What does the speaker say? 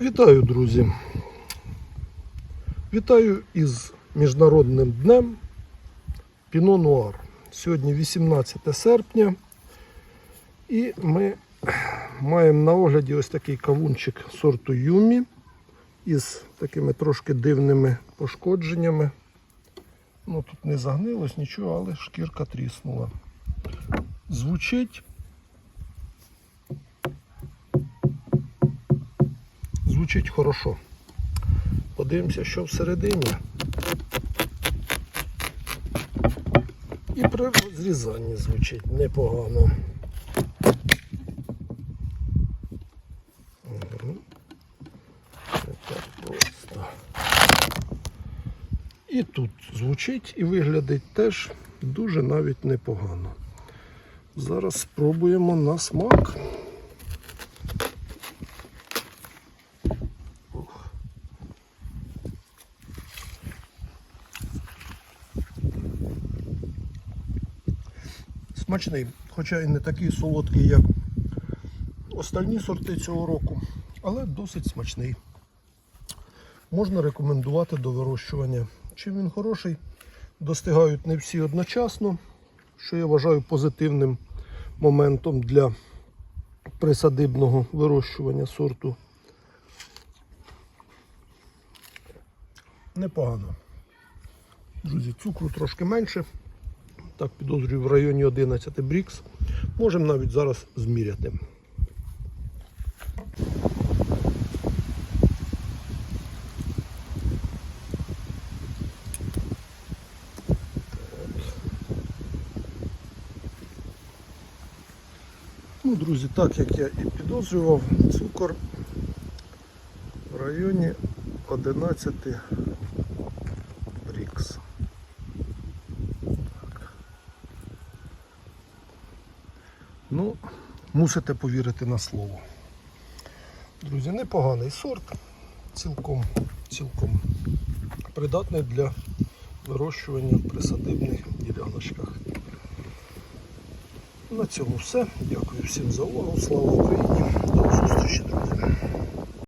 Вітаю, друзі! Вітаю із Міжнародним днем Піно Нуар. Сьогодні 18 серпня, і ми маємо на огляді ось такий кавунчик сорту Юмі із такими трошки дивними пошкодженнями. Ну, тут не загнилось нічого, але шкірка тріснула. Звучить звучить хорошо. Подивимося, що всередині. І при розрізанні звучить непогано. І тут звучить і виглядить теж дуже навіть непогано. Зараз спробуємо на смак. Смачний, хоча і не такий солодкий, як остальні сорти цього року, але досить смачний. Можна рекомендувати до вирощування. Чим він хороший, достигають не всі одночасно, що я вважаю позитивним моментом для присадибного вирощування сорту. Непогано. Друзі, цукру трошки менше. Так, підозрюю в районі 11 брікс. Можемо навіть зараз зміряти. Ну, друзі, так як я і підозрював, цукор в районі 11 брікс. Ну, мусите повірити на слово. Друзі, непоганий сорт, цілком, цілком придатний для вирощування в присадибних діляночках. На цьому все. Дякую всім за увагу. Слава Україні. До зустрічі, друзі.